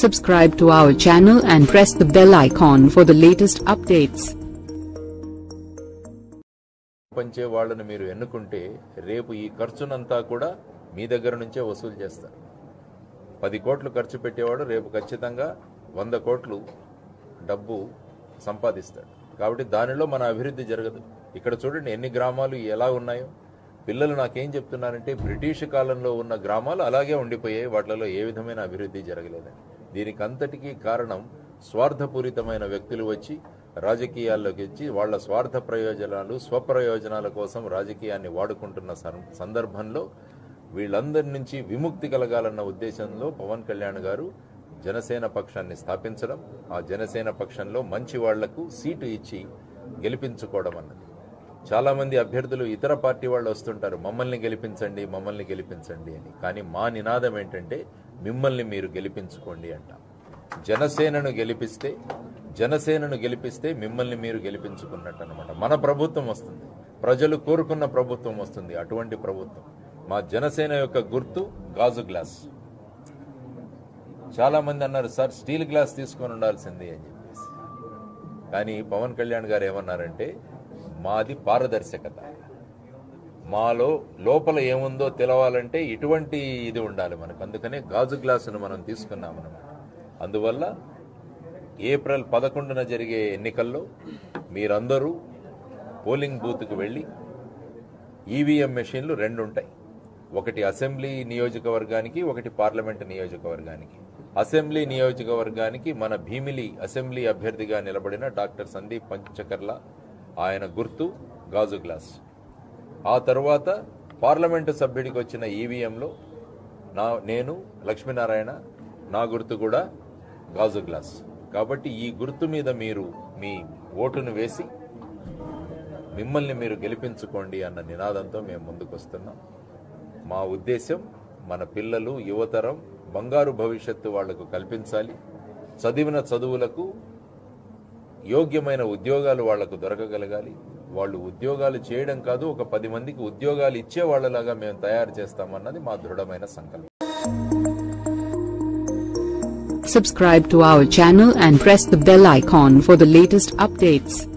Subscribe to our channel and press the bell icon for the latest updates. పంచే వాళ్ళని మీరు ఎన్నుకుంటే రేపు ఈ ఖర్చునంతా కూడా మీ దగ్గర నుంచే వసూలు చేస్తారు. పది కోట్లు ఖర్చు పెట్టేవాడు రేపు ఖచ్చితంగా వంద కోట్లు డబ్బు సంపాదిస్తాడు. కాబట్టి దానిలో మన అభివృద్ధి జరగదు. ఇక్కడ చూడండి ఎన్ని గ్రామాలు ఎలా ఉన్నాయో. పిల్లలు నాకేం చెప్తున్నారంటే బ్రిటిష్ కాలంలో ఉన్న గ్రామాలు అలాగే ఉండిపోయాయి. వాటిలో ఏ విధమైన అభివృద్ధి జరగలేదని. దీనికి అంతటికీ కారణం స్వార్థపూరితమైన వ్యక్తులు వచ్చి రాజకీయాల్లోకి వచ్చి వాళ్ళ స్వార్థ ప్రయోజనాలు స్వప్రయోజనాల కోసం రాజకీయాన్ని వాడుకుంటున్న సందర్భంలో వీళ్ళందరి నుంచి విముక్తి కలగాలన్న ఉద్దేశంలో పవన్ కళ్యాణ్ గారు జనసేన పక్షాన్ని స్థాపించడం ఆ జనసేన పక్షంలో మంచి వాళ్ళకు సీటు ఇచ్చి గెలిపించుకోవడం అన్నది. చాలామంది అభ్యర్థులు ఇతర పార్టీ వాళ్ళు వస్తుంటారు మమ్మల్ని గెలిపించండి మమ్మల్ని గెలిపించండి అని. కానీ మా నినాదం ఏంటంటే మిమ్మల్ని మీరు గెలిపించుకోండి అంట. జనసేనను గెలిపిస్తే జనసేనను గెలిపిస్తే మిమ్మల్ని మీరు గెలిపించుకున్నట్టు అనమాట మన ప్రభుత్వం వస్తుంది. ప్రజలు కోరుకున్న ప్రభుత్వం వస్తుంది. అటువంటి ప్రభుత్వం. మా జనసేన యొక్క గుర్తు గాజు గ్లాస్. చాలా మంది అన్నారు సార్ స్టీల్ గ్లాస్ తీసుకొని ఉండాల్సింది అని చెప్పేసి. కానీ పవన్ కళ్యాణ్ గారు ఏమన్నారంటే మాది పారదర్శకత. మాలో లోపల ఏముందో తెలవాలంటే ఇటువంటి ఇది ఉండాలి మనకు. అందుకనే గాజు గ్లాసును మనం తీసుకున్నాం అందువల్ల ఏప్రిల్ పదకొండున జరిగే ఎన్నికల్లో మీరందరూ పోలింగ్ బూత్కు వెళ్ళి ఈవీఎం మెషిన్లు రెండు ఉంటాయి ఒకటి అసెంబ్లీ నియోజకవర్గానికి ఒకటి పార్లమెంట్ నియోజకవర్గానికి. అసెంబ్లీ నియోజకవర్గానికి మన భీమిలి అసెంబ్లీ అభ్యర్థిగా నిలబడిన డాక్టర్ సందీప్ పంచకర్ల ఆయన గుర్తు గాజు గ్లాస్. ఆ తర్వాత పార్లమెంటు సభ్యుడికి వచ్చిన ఈవీఎంలో నా నేను లక్ష్మీనారాయణ నా గుర్తు కూడా గాజు గ్లాస్. కాబట్టి ఈ గుర్తు మీద మీరు మీ ఓటును వేసి మిమ్మల్ని మీరు గెలిపించుకోండి అన్న నినాదంతో మేము ముందుకు వస్తున్నాం మా ఉద్దేశం మన పిల్లలు యువతరం బంగారు భవిష్యత్తు వాళ్ళకు కల్పించాలి. చదివిన చదువులకు యోగ్యమైన ఉద్యోగాలు వాళ్ళకు దొరకగలగాలి. వాళ్ళు ఉద్యోగాలు చేయడం కాదు ఒక పది మందికి ఉద్యోగాలు ఇచ్చే వాళ్ళలాగా మేము తయారు చేస్తామన్నది మా దృఢమైన సంకల్పం Subscribe to our channel and press the bell icon for the latest updates.